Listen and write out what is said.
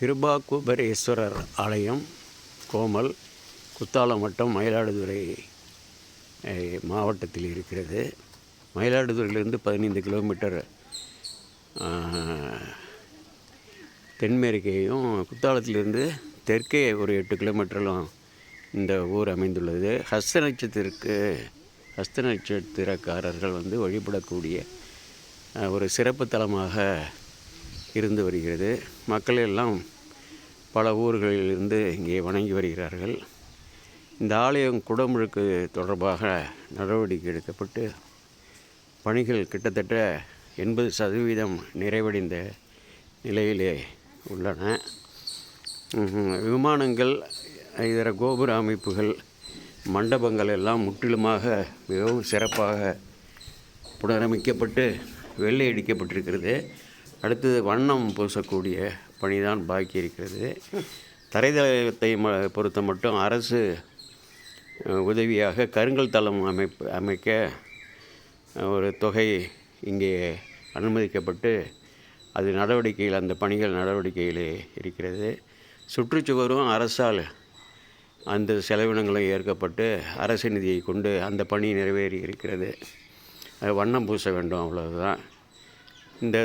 கிருபா குபரேஸ்வரர் ஆலயம் கோமல் குத்தாலம் வட்டம் மயிலாடுதுறை மாவட்டத்தில் இருக்கிறது. மயிலாடுதுறையிலிருந்து பதினைந்து கிலோமீட்டர் தென்மேற்கேயும் குத்தாலத்திலிருந்து தெற்கே ஒரு எட்டு கிலோமீட்டரிலும் இந்த ஊர் அமைந்துள்ளது. ஹஸ்த நட்சத்திற்கு ஹஸ்த நட்சத்திரக்காரர்கள் வந்து வழிபடக்கூடிய ஒரு சிறப்பு தலமாக இருந்து வருகிறது. மக்கள் எல்லாம் பல ஊர்களிலிருந்து இங்கே வணங்கி வருகிறார்கள். இந்த ஆலயம் குடமுழுக்கு தொடர்பாக நடவடிக்கை எடுக்கப்பட்டு பணிகள் கிட்டத்தட்ட எண்பது சதவீதம் நிறைவடைந்த நிலையிலே உள்ளன. விமானங்கள் இதர கோபுர அமைப்புகள் மண்டபங்கள் எல்லாம் முற்றிலுமாக மிகவும் சிறப்பாக புனரமைக்கப்பட்டு வெள்ளை அடிக்கப்பட்டிருக்கிறது. அடுத்தது வண்ணம் பூசக்கூடிய பணிதான் பாக்கி இருக்கிறது. தரைதளத்தை ம பொறுத்த மட்டும் அரசு உதவியாக கருங்கல் தளம் அமைப்பு அமைக்க ஒரு தொகை இங்கே அனுமதிக்கப்பட்டு அது நடவடிக்கையில் அந்த பணிகள் நடவடிக்கையிலே இருக்கிறது. சுற்றுச்சுவரும் அரசால் அந்த செலவினங்களும் ஏற்கப்பட்டு அரசு நிதியை கொண்டு அந்த பணி நிறைவேறி இருக்கிறது. அது வண்ணம் பூச வேண்டும் அவ்வளவுதான். இந்த